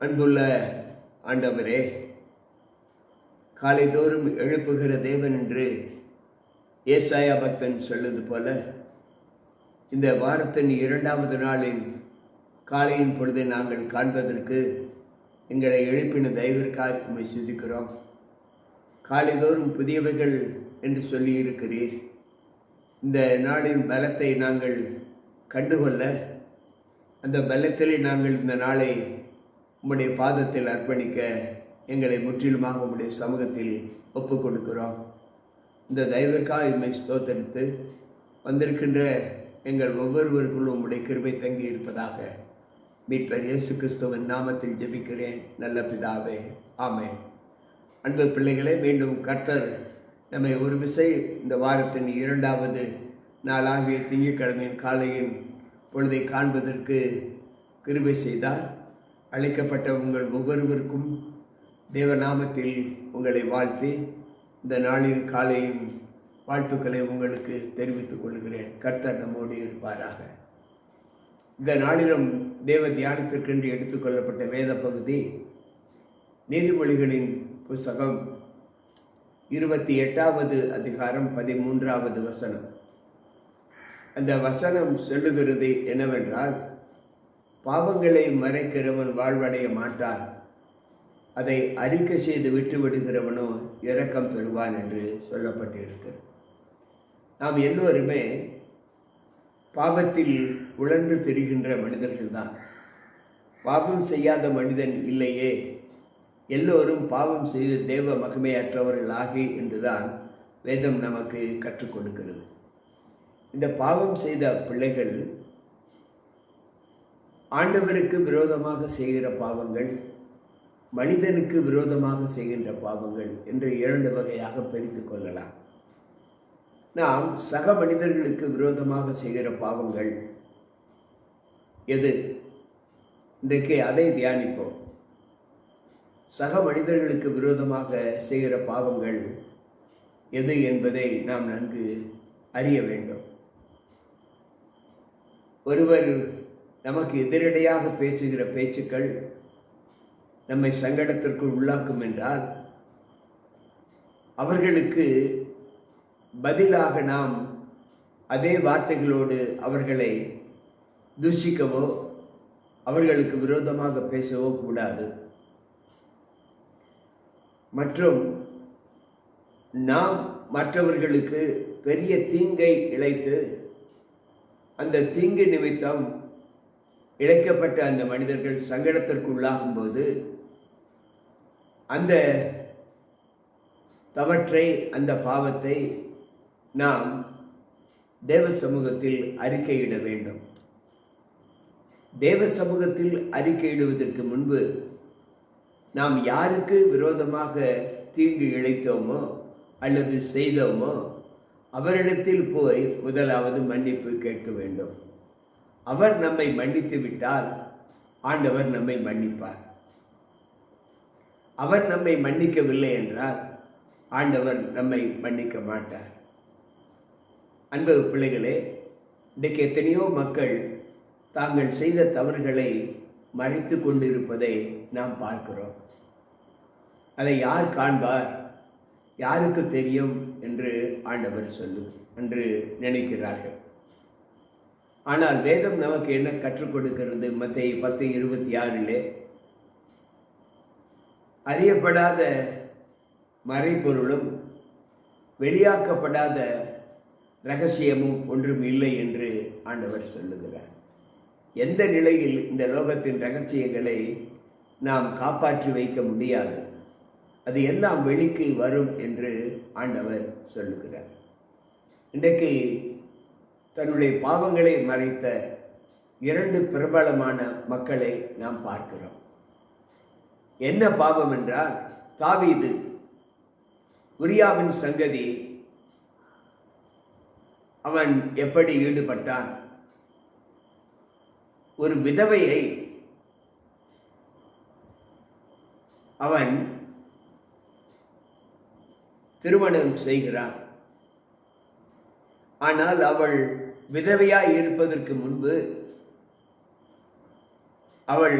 அன்புள்ள ஆண்டவரே காலைதோறும் எழுப்புகிற தேவன் என்று ஏசாயா பக்தன் சொல்வது போல இந்த வாரத்தின் இரண்டாவது நாளின் காலையின் பொழுது நாங்கள் காண்பதற்கு எங்களை எழுப்பின தயவிற்காக உண்மை சிந்திக்கிறோம். காலைதோறும் புதியவைகள் என்று சொல்லி இருக்கிறீர். இந்த நாளின் பலத்தை நாங்கள் கண்டுகொள்ள அந்த பலத்திலே நாங்கள் இந்த நாளை உம்முடைய பாதத்தில் அர்ப்பணிக்க எங்களை முற்றிலுமாக உம்முடைய சமூகத்தில் ஒப்பு கொடுக்கிறோம் இந்த தயவிற்காக இம்மை ஸ்தோத்தரித்து வந்திருக்கின்ற எங்கள் ஒவ்வொருவருக்குள்ளும் உம்முடைய கிருபை தங்கி இருப்பதாக மீட்பர் இயேசு கிறிஸ்துவின் நாமத்தில் ஜெபிக்கிறேன். நல்ல பிதாவே ஆமே அன்பு பிள்ளைகளே மீண்டும் கர்த்தர் நம்மை ஒரு விசை இந்த வாரத்தின் இரண்டாவது நாளாகிய திங்கட்கிழமையின் காலையின் பொழுதை காண்பதற்கு கிருபை செய்தார். அழைக்கப்பட்ட உங்கள் ஒவ்வொருவருக்கும் தேவநாமத்தில் உங்களை வாழ்த்தி இந்த நாளின் காலையின் வாழ்த்துக்களை உங்களுக்கு தெரிவித்துக் கொள்கிறேன். கர்த்தர் நம்மோடு இருப்பாராக. இந்த நாளிலும் தேவ தியானத்திற்கென்று எடுத்துக்கொள்ளப்பட்ட வேத பகுதி நீதிமொழிகளின் புஸ்தகம் இருபத்தி எட்டாவது அதிகாரம் பதிமூன்றாவது வசனம். அந்த வசனம் சொல்லுகிறது என்னவென்றால் பாவங்களை மறைக்கிறவன் வாழ்வடைய மாட்டான். அதை அறிக்கை செய்து விட்டு விடுகிறவனோ இரக்கம் பெறுவான் என்று சொல்லப்பட்டிருக்கிறது. நாம் எல்லோருமே பாவத்தில் உழன்று திரிகின்ற மனிதர்கள்தான். பாவம் செய்யாத மனிதன் இல்லையே. எல்லோரும் பாவம் செய்து தேவ மகிமையற்றவர்கள் ஆகி என்றுதான் வேதம் நமக்கு கற்றுக் கொடுக்கிறது. இந்த பாவம் செய்த பிள்ளைகள் ஆண்டவருக்கு விரோதமாக செய்கிற பாவங்கள் மனிதனுக்கு விரோதமாக செய்கின்ற பாவங்கள் என்று இரண்டு வகையாக பிரித்து கொள்ளலாம். நாம் சக மனிதர்களுக்கு விரோதமாக செய்கிற பாவங்கள் எது? இன்றைக்கு அதை தியானிப்போம். சக மனிதர்களுக்கு விரோதமாக செய்கிற பாவங்கள் எது என்பதை நாம் நன்கு அறிய வேண்டும். ஒருவர் நமக்கு எதிரடையாக பேசுகிற பேச்சுக்கள் நம்மை சங்கடத்திற்கு உள்ளாக்கும் என்றால் அவர்களுக்கு பதிலாக நாம் அதே வார்த்தைகளோடு அவர்களை தூஷிக்கவோ அவர்களுக்கு விரோதமாக பேசவோ கூடாது. மற்றும் நாம் மற்றவர்களுக்கு பெரிய தீங்கை இழைத்து அந்த தீங்கு நிமித்தம் இழைக்கப்பட்ட அந்த மனிதர்கள் சங்கடத்திற்கு உள்ளாகும் போது அந்த தவற்றை அந்த பாவத்தை நாம் தேவ சமூகத்தில் அறிக்கையிட வேண்டும். தேவ சமூகத்தில் அறிக்கையிடுவதற்கு முன்பு நாம் யாருக்கு விரோதமாக தீங்கு இழைத்தோமோ அல்லது செய்தோமோ அவரிடத்தில் போய் முதலாவது மன்னிப்பு கேட்க வேண்டும். அவர் நம்மை மன்னித்து விட்டால் ஆண்டவர் நம்மை மன்னிப்பார். அவர் நம்மை மன்னிக்கவில்லை என்றால் ஆண்டவர் நம்மை மன்னிக்க மாட்டார். அன்பு பிள்ளைகளே இன்றைக்கு எத்தனையோ மக்கள் தாங்கள் செய்த தவறுகளை மறைத்து கொண்டிருப்பதை நாம் பார்க்கிறோம். அதை யார் காண்பார்? யாருக்கு தெரியும்? என்று ஆண்டவர் சொல்லு என்று நினைக்கிறார்கள். ஆனால் வேதம் நமக்கு என்ன கற்றுக் கொடுக்கிறது? மத்திய பத்து இருபத்தி ஆறிலே. அறியப்படாத மறைபொருளும் வெளியாக்கப்படாத ரகசியமும் ஒன்றும் இல்லை என்று ஆண்டவர் சொல்லுகிறார். எந்த நிலையில் இந்த லோகத்தின் ரகசியங்களை நாம் காப்பாற்றி வைக்க முடியாது? அது எல்லாம் வெளிக்கு வரும் என்று ஆண்டவர் சொல்லுகிறார். இன்றைக்கு தன்னுடைய பாவங்களை மறைத்த இரண்டு பிரபலமான மக்களை நாம் பார்க்கிறோம். என்ன பாவம் என்றால் தாவீது உரியாவின் சங்கதி அவன் எப்படி ஈடுபட்டான்? ஒரு விதவையை அவன் திருமணம் செய்கிறான். ஆனால் அவள் விதவையாய் இருப்பதற்கு முன்பு அவள்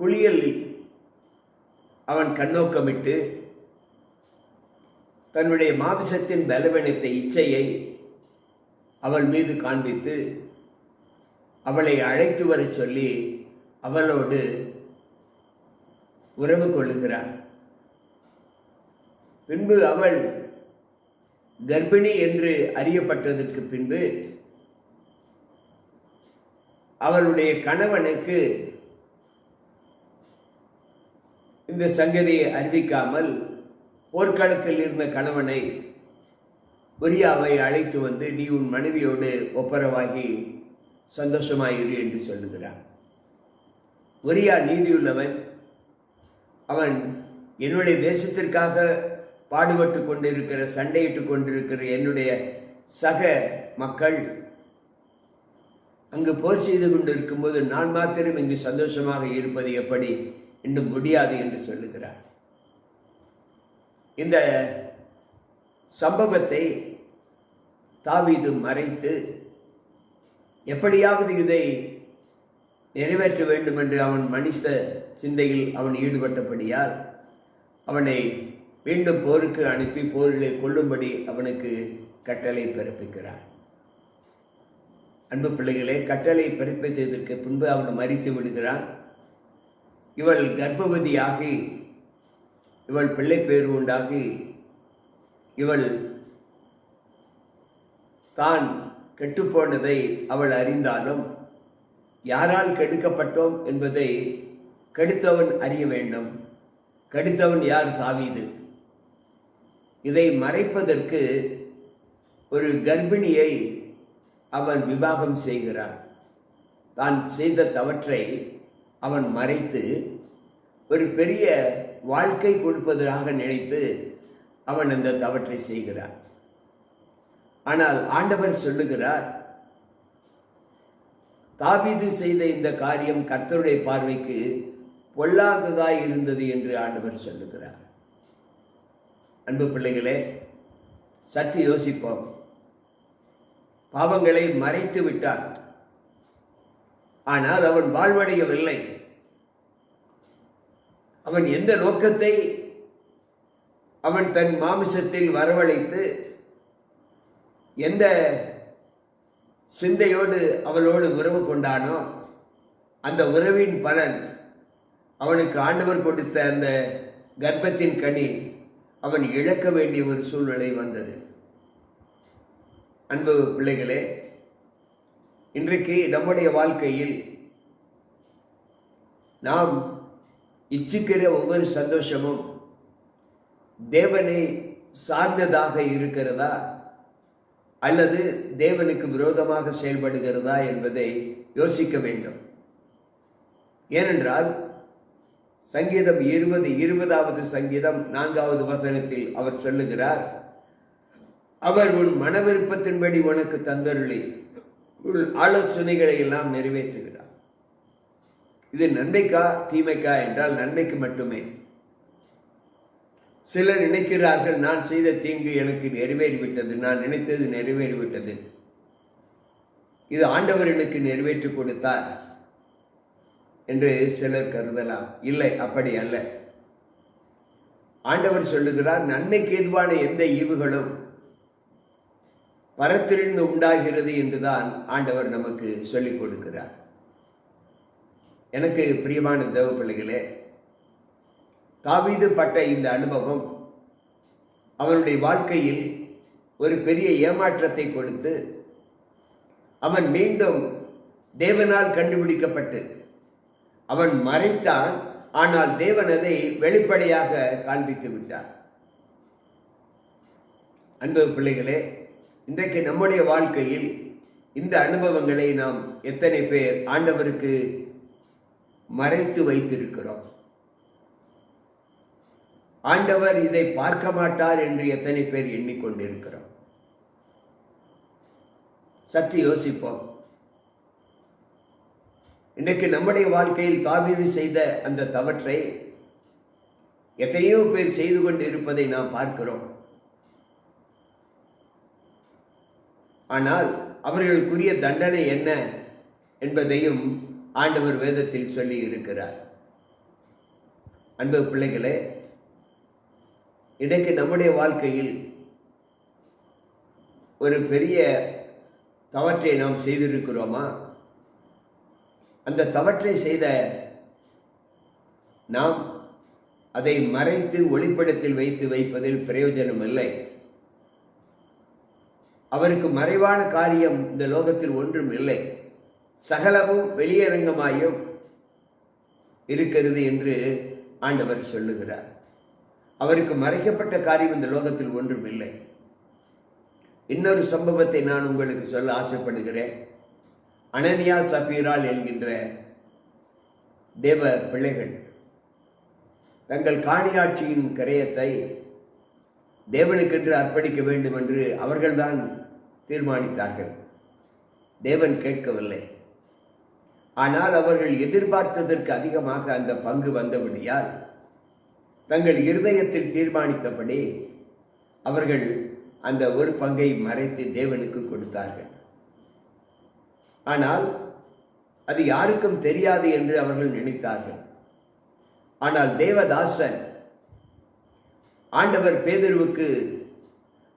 குளியலில் அவன் கண்ணோக்கமிட்டு தன்னுடைய மாமிசத்தின் பலவீனத்தை இச்சையை அவள் மீது காண்பித்து அவளை அழைத்து வரச் சொல்லி அவளோடு உறவு கொள்ளுகிறான் பின்பு அவள் கர்ப்பிணி என்று அறியப்பட்டதற்கு பின்பு அவளுடைய கணவனுக்கு இந்த சங்கதியை அறிவிக்காமல் போர்க்களத்தில் இருந்த கணவனை உரியாவை அழைத்து வந்து நீ உன் மனைவியோடு ஒப்பரவாகி சந்தோஷமாயிரு என்று சொல்லுகிறான் ஒரியா நீதியுள்ளவன். அவன் என்னுடைய தேசத்திற்காக பாடுபட்டு கொண்டிருக்கிற சண்டையிட்டு கொண்டிருக்கிற என்னுடைய சக மக்கள் அங்கு போர் செய்து கொண்டிருக்கும்போது நான் மாத்திரம் இங்கு சந்தோஷமாக இருப்பது எப்படி? என்று முடியாது என்று சொல்லுகிறார். இந்த சம்பவத்தை தாவிது மறைத்து எப்படியாவது இதை நிறைவேற்ற வேண்டும் என்று அவன் மனித சிந்தையில் அவன் ஈடுபட்டபடியால் அவனை மீண்டும் போருக்கு அனுப்பி போரிலே கொள்ளும்படி அவனுக்கு கட்டளை பிறப்பிக்கிறார். அன்பு பிள்ளைகளே கட்டளை பிறப்பித்ததற்கு பின்பு அவன் மறித்து விடுகிறான். இவள் கர்ப்பவதியாகி இவள் பிள்ளை பேர் உண்டாகி இவள் தான் கெட்டுப்போனதை அவள் அறிந்தாலும் யாரால் கெடுக்கப்பட்டோம் என்பதை கெடுத்தவன் அறிய வேண்டும். கெடுத்தவன் யார் தாவீது? இதை மறைப்பதற்கு ஒரு கர்ப்பிணியை அவன் விவாகம் செய்கிறான். தான் செய்த தவற்றை அவன் மறைத்து ஒரு பெரிய வாழ்க்கை கொடுப்பதாக நினைத்து அவன் அந்த தவற்றை செய்கிறான். ஆனால் ஆண்டவர் சொல்லுகிறார் தாவிது செய்த இந்த காரியம் கர்த்தருடைய பார்வைக்கு பொல்லாததாய் இருந்தது என்று ஆண்டவர் சொல்லுகிறார். அன்பு பிள்ளைகளே சற்று யோசிப்போம். பாவங்களை மறைத்து விட்டான். ஆனால் அவன் வாழ்வடையவில்லை. அவன் எந்த நோக்கத்தை அவன் தன் மாமிசத்தில் வரவழைத்து எந்த சிந்தையோடு அவளோடு உறவு கொண்டானோ அந்த உறவின் பலன் அவனுக்கு ஆண்டவர் கொடுத்த அந்த கர்ப்பத்தின் கனி அவன் இழக்க வேண்டிய ஒரு சூழ்நிலை வந்தது. அன்பு பிள்ளைகளே இன்றைக்கு நம்முடைய வாழ்க்கையில் நாம் இச்சிக்கிற ஒவ்வொரு சந்தோஷமும் தேவனை சார்ந்ததாக இருக்கிறதா அல்லது தேவனுக்கு விரோதமாக செயல்படுகிறதா என்பதை யோசிக்க வேண்டும். ஏனென்றால் சங்கீதம் இருபது இருபதாவது சங்கீதம் நான்காவது வசனத்தில் அவர் சொல்லுகிறார் அவர் உன் மன விருப்பத்தின்படி உனக்கு தந்தருளி உன் ஆலோசனைகளை எல்லாம் நிறைவேற்றுகிறார். இது நன்மைக்கா தீமைக்கா என்றால் நன்மைக்கு மட்டுமே. சிலர் நினைக்கிறார்கள் நான் செய்த தீங்கு எனக்கு நிறைவேறிவிட்டது நான் நினைத்தது நிறைவேறிவிட்டது. இது ஆண்டவர் எனக்கு நிறைவேற்றி கொடுத்தார். என்று சிலர் கருதலாம். இல்லை அப்படி அல்ல. ஆண்டவர் சொல்லுகிறார் நன்மைக்கு எதுவான எந்த ஈவுகளும் பரத்திலிருந்து உண்டாகிறது என்றுதான் ஆண்டவர் நமக்கு சொல்லிக் கொடுக்கிறார். எனக்கு பிரியமான தேவ பிள்ளைகளே தாவீது பட்ட இந்த அனுபவம் அவனுடைய வாழ்க்கையில் ஒரு பெரிய ஏமாற்றத்தை கொடுத்து அவன் மீண்டும் தேவனால் கண்டுபிடிக்கப்பட்டு அவன் மறைத்தான் ஆனால் தேவன் அதை வெளிப்படையாக காண்பித்து விட்டார். அன்பு பிள்ளைகளே இன்றைக்கு நம்முடைய வாழ்க்கையில் இந்த அனுபவங்களை நாம் எத்தனை பேர் ஆண்டவருக்கு மறைத்து வைத்திருக்கிறோம்? ஆண்டவர் இதை பார்க்க மாட்டார் என்று எத்தனை பேர் எண்ணிக்கொண்டிருக்கிறோம்? சற்று யோசிப்போம். இன்றைக்கு நம்முடைய வாழ்க்கையில் தாவீது செய்த அந்த தவற்றை எத்தனையோ பேர் செய்து கொண்டு இருப்பதை நாம் பார்க்கிறோம். ஆனால் அவர்களுக்குரிய தண்டனை என்ன என்பதையும் ஆண்டவர் வேதத்தில் சொல்லி இருக்கிறார். அன்பு பிள்ளைகளே இன்றைக்கு நம்முடைய வாழ்க்கையில் ஒரு பெரிய தவற்றை நாம் செய்திருக்கிறோமா? அந்த தவற்றை செய்த நாம் அதை மறைத்து ஒளிப்படத்தில் வைத்து வைப்பதில் பிரயோஜனம் இல்லை. அவருக்கு மறைவான காரியம் இந்த லோகத்தில் ஒன்றும் இல்லை. சகலமும் வெளியரங்கமாயும் இருக்கிறது என்று ஆண்டவர் சொல்லுகிறார். அவருக்கு மறைக்கப்பட்ட காரியம் இந்த லோகத்தில் ஒன்றும் இல்லை. இன்னொரு சம்பவத்தை நான் உங்களுக்கு சொல்ல ஆசைப்படுகிறேன். அனனியா சபீரால் என்கின்ற தேவ பிள்ளைகள் தங்கள் காணியாட்சியின் கரையத்தை தேவனுக்கென்று அர்ப்பணிக்க வேண்டும் என்று அவர்கள்தான் தீர்மானித்தார்கள். தேவன் கேட்கவில்லை. ஆனால் அவர்கள் எதிர்பார்த்ததற்கு அதிகமாக அந்த பங்கு வந்தபடியால் தங்கள் இருதயத்தில் தீர்மானித்தபடி அவர்கள் அந்த ஒரு பங்கை மறைத்து தேவனுக்கு கொடுத்தார்கள். ஆனால் அது யாருக்கும் தெரியாது என்று அவர்கள் நினைத்தார்கள். ஆனால் தேவதாசன் ஆண்டவர் பேதருவுக்கு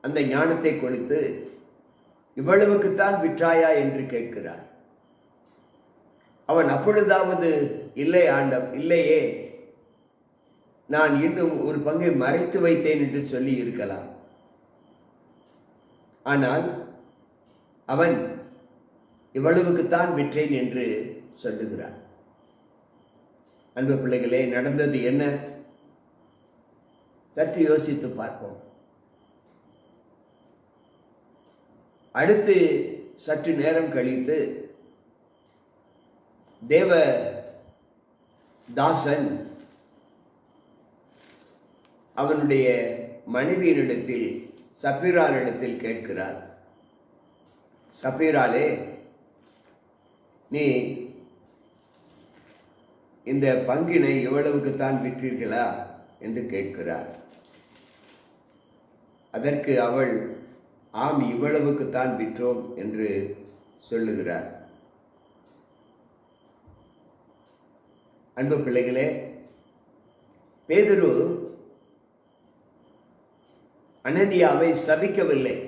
அந்த ஞானத்தை கொடுத்து இவ்வளவுக்குத்தான் விற்றாயா என்று கேட்கிறார். அவன் அப்பொழுதாவது இல்லை ஆண்டம் இல்லையே. நான் இன்னும் ஒரு பங்கை மறைத்து வைத்தேன் என்று சொல்லி இருக்கலாம். ஆனால் அவன் இவ்வளவுக்குத்தான் விற்றேன் என்று சொல்லுகிறார். அன்பு பிள்ளைகளே நடந்தது என்ன? சற்று யோசித்து பார்ப்போம். அடுத்து சற்று நேரம் கழித்து தேவ தாசன் அவனுடைய மனைவியினிடத்தில் சபீரானிடத்தில் கேட்கிறார். சபீராலே நீ இந்த பங்கினை இவ்வளவுக்குத்தான் விற்றீர்களா என்று கேட்கிறார். அதற்கு அவள் ஆம் இவ்வளவுக்குத்தான் விற்றோம் என்று சொல்லுகிறார். அன்பு பிள்ளைகளே பேதுரு அனந்தியாவை சபிக்கவில்லை.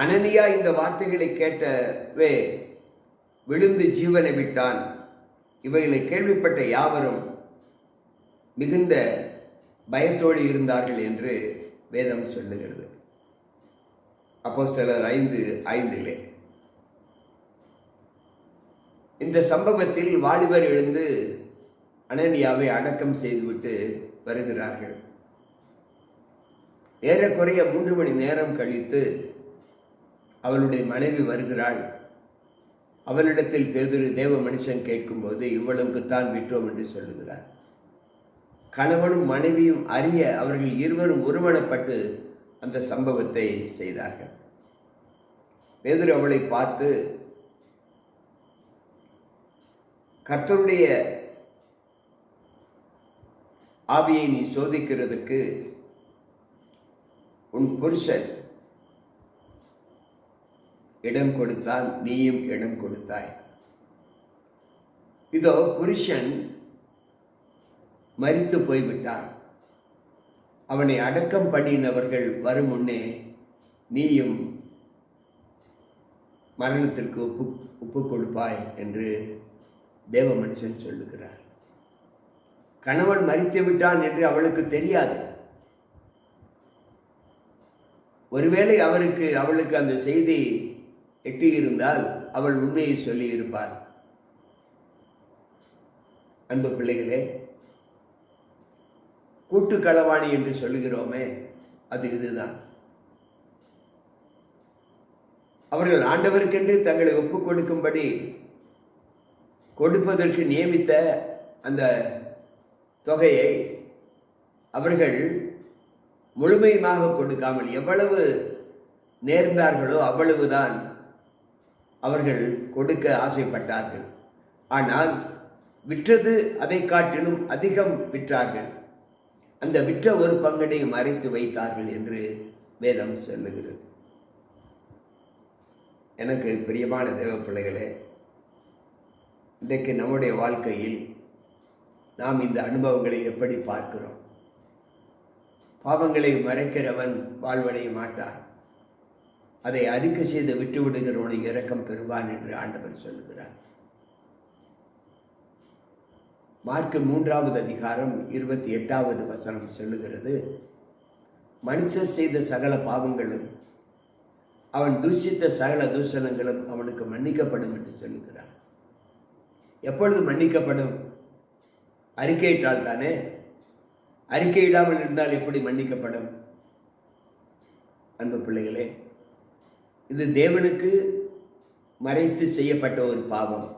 அனனியா இந்த வார்த்தைகளை கேட்டவே விழுந்து ஜீவனை விட்டான். இவைகளை கேள்விப்பட்ட யாவரும் மிகுந்த பயத்தோடு இருந்தார்கள் என்று வேதம் சொல்லுகிறது. அப்போ சிலர் ஐந்து ஐந்திலே. இந்த சம்பவத்தில் வாலிபர் எழுந்து அனனியாவை அடக்கம் செய்துவிட்டு வருகிறார்கள். ஏறக்குறைய மூன்று மணி நேரம் கழித்து அவளுடைய மனைவி வருகிறாள். அவளிடத்தில் பேதொரு தேவ மனுஷன் கேட்கும்போது இவ்வளவுக்குத்தான் விட்டோம் என்று சொல்லுகிறார். கணவனும் மனைவியும் அறிய அவர்கள் இருவரும் ஒருமனப்பட்டு அந்த சம்பவத்தை செய்தார்கள். பேதுரு அவளை பார்த்து கர்த்தருடைய ஆவியை நீ சோதிக்கிறதுக்கு உன் புருஷன் இடம் கொடுத்தான் நீயும் இடம் கொடுத்தாய். இதோ புருஷன் மறித்து போய்விட்டான். அவனை அடக்கம் பண்ணினவர்கள் வரும் முன்னே நீயும் மரணத்திற்கு ஒப்பு ஒப்பு கொடுப்பாய் என்று தேவ மனுஷன் சொல்லுகிறார். கணவன் மறித்து விட்டான் என்று அவளுக்கு தெரியாது. ஒருவேளை அவருக்கு அவளுக்கு அந்த செய்தி எட்டியிருந்தால் அவள் உண்மையை சொல்லியிருப்பாள். அன்பு பிள்ளைகளே கூட்டு களவாணி என்று சொல்லுகிறோமே அது இதுதான். அவர்கள் ஆண்டவருக்கென்று தங்களை ஒப்புக் கொடுக்கும்படி கொடுப்பதற்கு நியமித்த அந்த தொகையை அவர்கள் முழுமையுமாக கொடுக்காமல் எவ்வளவு நேர்ந்தார்களோ அவ்வளவுதான் அவர்கள் கொடுக்க ஆசைப்பட்டார்கள். ஆனால் விற்றது அதை காட்டிலும் அதிகம் விற்றார்கள். அந்த விற்ற ஒரு பங்கனை மறைத்து வைத்தார்கள் என்று வேதம் சொல்லுகிறது. எனக்கு பிரியமான தேவ பிள்ளைகளே இன்றைக்கு நம்முடைய வாழ்க்கையில் நாம் இந்த அனுபவங்களை எப்படி பார்க்கிறோம்? பாவங்களை மறைக்கிறவன் வாழ்வடைய மாட்டான். அதை அறிக்கை செய்து விட்டுவிடுகிறவனை இரக்கம் பெறுவான் என்று ஆண்டவர் சொல்லுகிறார். மார்க்கு மூன்றாவது அதிகாரம் இருபத்தி எட்டாவது வசனம் சொல்லுகிறது மனுஷர் செய்த சகல பாவங்களும் அவன் தூஷித்த சகல தூஷணங்களும் அவனுக்கு மன்னிக்கப்படும் என்று சொல்லுகிறார். எப்பொழுது மன்னிக்கப்படும்? அறிக்கையிட்டால் தானே? அறிக்கையிடாமல் இருந்தால் எப்படி மன்னிக்கப்படும்? அன்பு பிள்ளைகளே இது தேவனுக்கு மறைத்து செய்யப்பட்ட ஒரு பாவம்.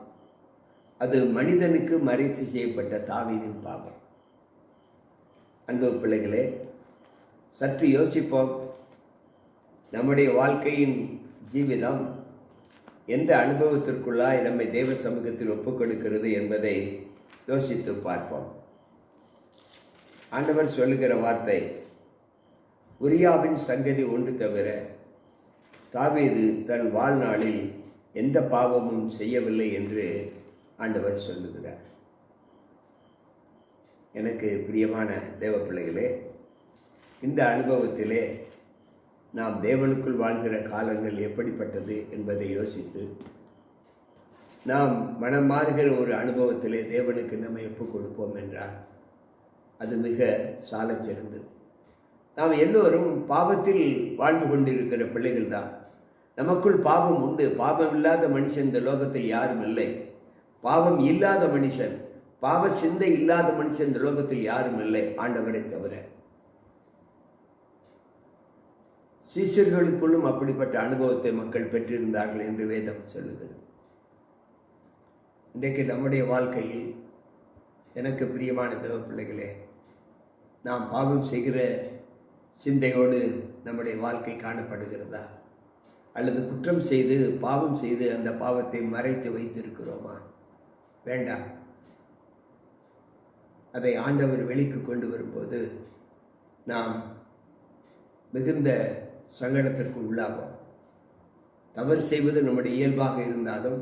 அது மனிதனுக்கு மறைத்து செய்யப்பட்ட தாவீதின் பாவம். அன்பு பிள்ளைகளே சற்று யோசிப்போம். நம்முடைய வாழ்க்கையின் ஜீவிதம் எந்த அனுபவத்திற்குள்ளாய் நம்மை தேவ சமூகத்தில் ஒப்புக்கொடுக்கிறது என்பதை யோசித்து பார்ப்போம். ஆண்டவர் சொல்லுகிற வார்த்தை உரியாவின் சங்கதி ஒன்று தவிர தாவீது தன் வாழ்நாளில் எந்த பாவமும் செய்யவில்லை என்று ஆண்டவர் சொல்லுகிறார். எனக்கு பிரியமான தேவ பிள்ளைகளே இந்த அனுபவத்திலே நாம் தேவனுக்குள் வாழ்கிற காலங்கள் எப்படிப்பட்டது என்பதை யோசித்து நாம் மனம் மாறுகிற ஒரு அனுபவத்திலே தேவனுக்கு நம்ம எப்போ கொடுப்போம் என்றால் அது மிக சாலச் சிறந்தது நாம் எல்லோரும் பாவத்தில் வாழ்ந்து கொண்டிருக்கிற பிள்ளைகள் தான் நமக்குள் பாவம் உண்டு. பாவம் இல்லாத மனுஷன் இந்த லோகத்தில் யாரும் இல்லை. பாவம் இல்லாத மனுஷன் பாவ சிந்தை இல்லாத மனுஷன் இந்த லோகத்தில் யாரும் இல்லை. ஆண்டவரை தவிர. சீசர்களுக்குள்ளும் அப்படிப்பட்ட அனுபவத்தை மக்கள் பெற்றிருந்தார்கள் என்று வேதம் சொல்லுகிறது. இன்றைக்கு நம்முடைய வாழ்க்கையில் எனக்கு பிரியமான தேவ பிள்ளைகளே நாம் பாவம் செய்கிற சிந்தையோடு நம்முடைய வாழ்க்கை காணப்படுகிறதா? அல்லது குற்றம் செய்து பாவம் செய்து அந்த பாவத்தை மறைத்து வைத்திருக்கிறோமா? வேண்டாம் அதை ஆண்டவர் வெளிக்கு கொண்டு வரும்போது நாம் மிகுந்த சங்கடத்திற்கு உள்ளாகும் தவறு செய்வது நம்முடைய இயல்பாக இருந்தாலும்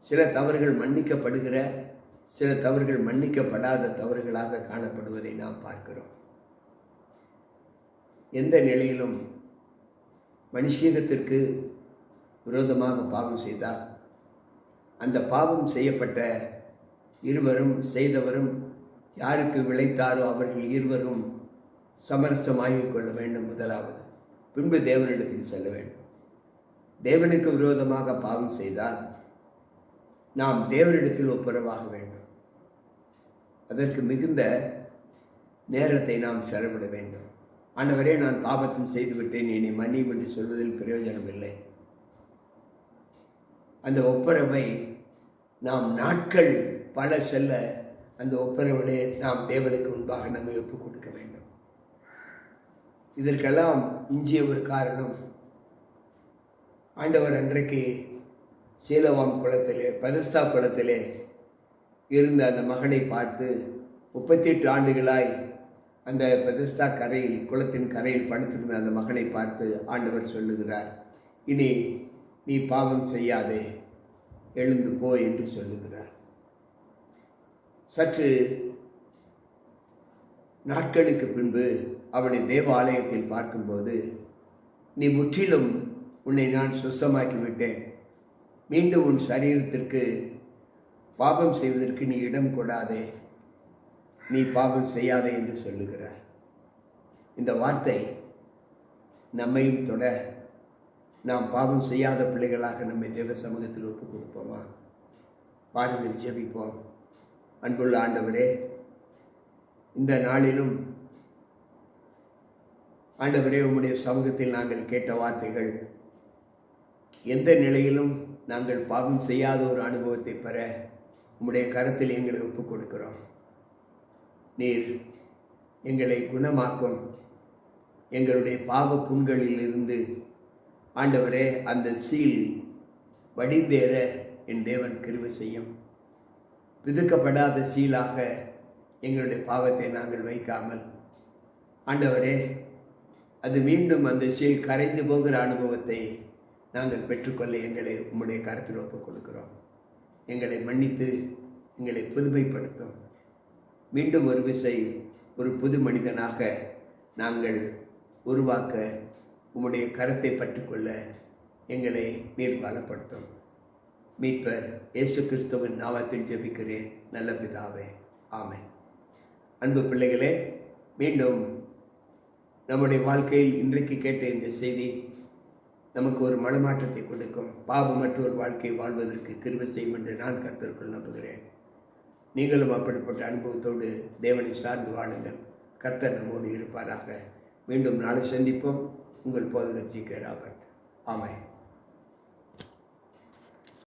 சில தவறுகள் மன்னிக்கப்படுகிற சில தவறுகள் மன்னிக்கப்படாத தவறுகளாக காணப்படுவதை நாம் பார்க்கிறோம். எந்த நிலையிலும் மனுஷீகத்திற்கு விரோதமாக பாவம் செய்தால் அந்த பாவம் செய்யப்பட்ட இருவரும் செய்தவரும் யாருக்கு விளைத்தாரோ அவர்கள் இருவரும் சமரசமாகிக் கொள்ள வேண்டும் முதலாவது. பின்பு தேவனிடத்தில் செல்ல வேண்டும். தேவனுக்கு விரோதமாக பாவம் செய்தால் நாம் தேவனிடத்தில் ஒப்புரவாக வேண்டும். அதற்கு மிகுந்த நேரத்தை நாம் செலவிட வேண்டும். ஆண்டவரே நான் பாபத்தும் செய்துவிட்டேன். என்னை மன்னியும் என்று சொல்வதில் பிரயோஜனம் இல்லை அந்த ஒப்புரவை நாம் நாட்கள் பல செல்ல அந்த ஒப்புரவிலே நாம் தேவனுக்கு முன்பாக நம்மை ஒப்புக் கொடுக்க வேண்டும். இதற்கெல்லாம் இஞ்சிய ஒரு காரணம். ஆண்டவர் அன்றைக்கு சீலவாம் குளத்திலே பதஸ்தா குளத்திலே இருந்த அந்த மகனை பார்த்து முப்பத்தி எட்டு ஆண்டுகளாய் அந்த பெதஸ்தா கரையில் குளத்தின் கரையில் படுத்திருந்த அந்த மகளை பார்த்து ஆண்டவர் சொல்லுகிறார் இனி நீ பாவம் செய்யாதே எழுந்து போ என்று சொல்லுகிறார். சற்று நாட்களுக்கு பின்பு அவனை தேவாலயத்தில் பார்க்கும்போது நீ முற்றிலும் உன்னை நான் சுத்தமாக்கி விட்டேன் மீண்டும் உன் சரீரத்திற்கு பாபம் செய்வதற்கு நீ இடம் கொடாதே. நீ பாவம் செய்யாதே என்று சொல்லுகிறார். இந்த வார்த்தை நம்மையும் தொட நாம் பாவம் செய்யாத பிள்ளைகளாக நம்மை தேவ சமூகத்தில் ஒப்புக் கொடுப்போமா? பாருங்கள் ஜெபிப்போம். அன்புள்ள ஆண்டவரே இந்த நாளிலும் ஆண்டவரே உம்முடைய சமூகத்தில் நாங்கள் கேட்ட வார்த்தைகள் எந்த நிலையிலும் நாங்கள் பாவம் செய்யாத ஒரு அனுபவத்தை பெற உம்முடைய கருத்தில் எங்களை ஒப்புக் கொடுக்கிறோம். நீர் எங்களை குணமாக்கும். எங்களுடைய பாவ புண்களிலிருந்து ஆண்டவரே அந்த சீல் வடிந்தேற என் தேவன் கிருபை செய்யும். விதுக்கப்படாத சீலாக எங்களுடைய பாவத்தை நாங்கள் வைக்காமல். ஆண்டவரே அது மீண்டும் அந்த சீல் கரைந்து போகிற அனுபவத்தை நாங்கள் பெற்றுக்கொள்ள எங்களை உம்முடைய கருத்தில் ஒப்புக் கொடுக்கிறோம் எங்களை மன்னித்து எங்களை புதுமைப்படுத்தும். மீண்டும் ஒரு விசை ஒரு புது மனிதனாக நாங்கள் உருவாக்க உம்முடைய கரத்தை பற்றிக்கொள்ள எங்களை நீர் பலப்படுத்தும் மீட்பர் இயேசு கிறிஸ்துவின் நாமத்தில் ஜெபிக்கிறேன். நல்ல பிதாவே ஆமை அன்பு பிள்ளைகளே மீண்டும் நம்முடைய வாழ்க்கையில் இன்றைக்கு கேட்ட இந்த செய்தி நமக்கு ஒரு மனமாற்றத்தை கொடுக்கும். பாபமற்ற ஒரு வாழ்க்கை வாழ்வதற்கு கிருவை செய்யும் என்று நான் கருத்திற்குள் நம்புகிறேன். நீங்களும் அப்படிப்பட்ட அனுபவத்தோடு தேவனை சார்ந்து வாழுங்கள். கர்த்தர் நம்மோடு இருப்பாராக. மீண்டும் நாளை சந்திப்போம். உங்கள் போதகர் ஜி கே ராபர்ட். ஆமாம்